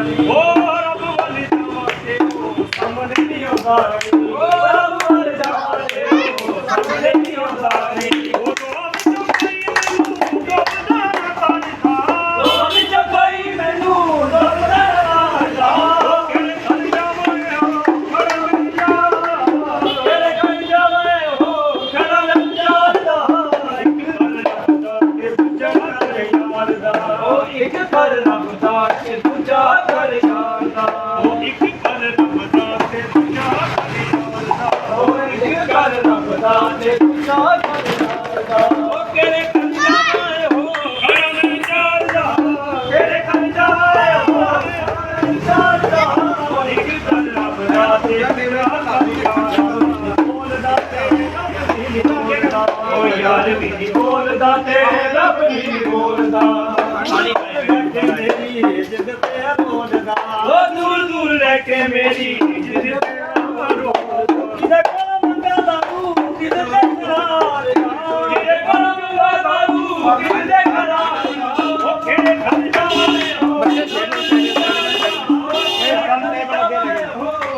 Oh, Rabbani, Rabbani, Rabbani, Rabbani, Rabbani, Rabbani, ਯਾਰ ਵੀ ਨੀ ਬੋਲਦਾ ਤੇਰੇ ਰੱਬ ਨੀ ਬੋਲਦਾ ਪਾਣੀ ਬੈਠੇ ਮੇਰੀ ਜਿੱਦ ਤੇ ਬੋਲਦਾ ਉਹ ਦੂਰ ਦੂਰ ਰਹਿ ਕੇ ਮੇਰੀ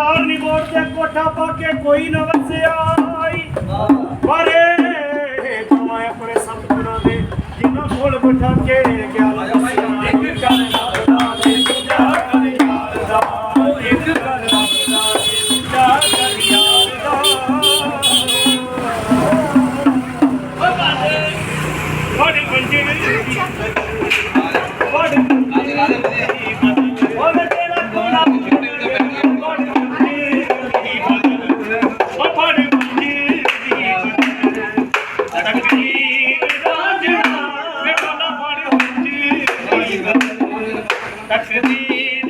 ਯਾਰ ਨਿਗੋੜ ਤੇ ਕੋਠਾ ਪਾ ਕੇ ਕੋਈ ਨਾ ਵਸਿਆ ਆਈ। ਪਰੇ ਭਾਵੇਂ ਆਪਣੇ ਸਤਿਗੁਰਾਂ ਦੇ ਜਿਨ੍ਹਾਂ ਕੋਲ ਬਿਠਾ ਕੇ ਗਿਆ ਲੱਗਿਆ Tá Acredite.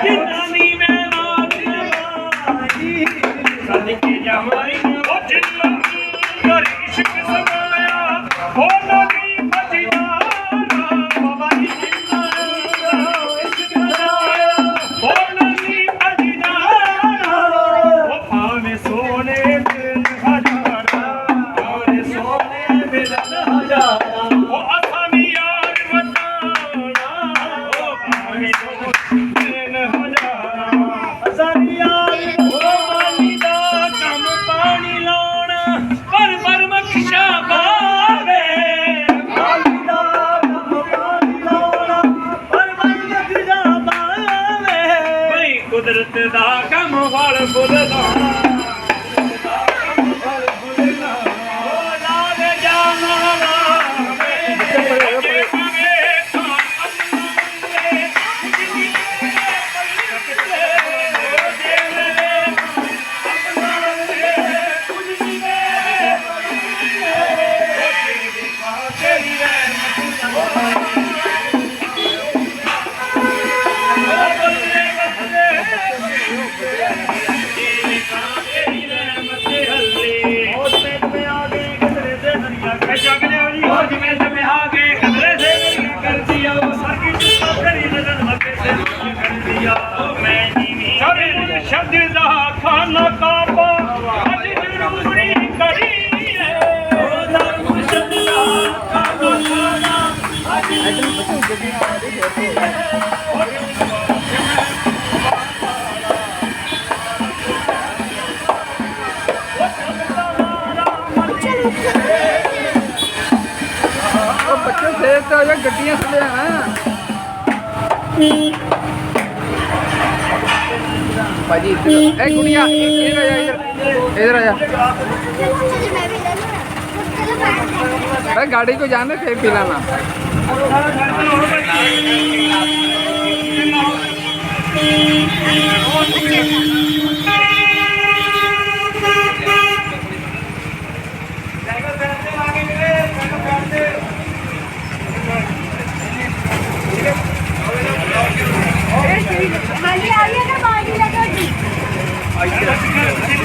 Quem ਦਾ ਕੰਮ ਫਲ ਫੁੱਲ ਲਾਉਣਾ। ਸ਼ਬਦ ਇੱਥੇ ਆ ਜਾ ਗੱਡੀਆਂ ਥੱਲੇ ਆ ਭਾਜੀ ਇੱਧਰ ਇਹ ਗੁੜੀਆ ਇੱਧਰ ਆ ਜਾ ਇੱਧਰ ਇੱਧਰ ਆ ਜਾ। भाई गाड़ी को जाने थे पिलाना अच्छा।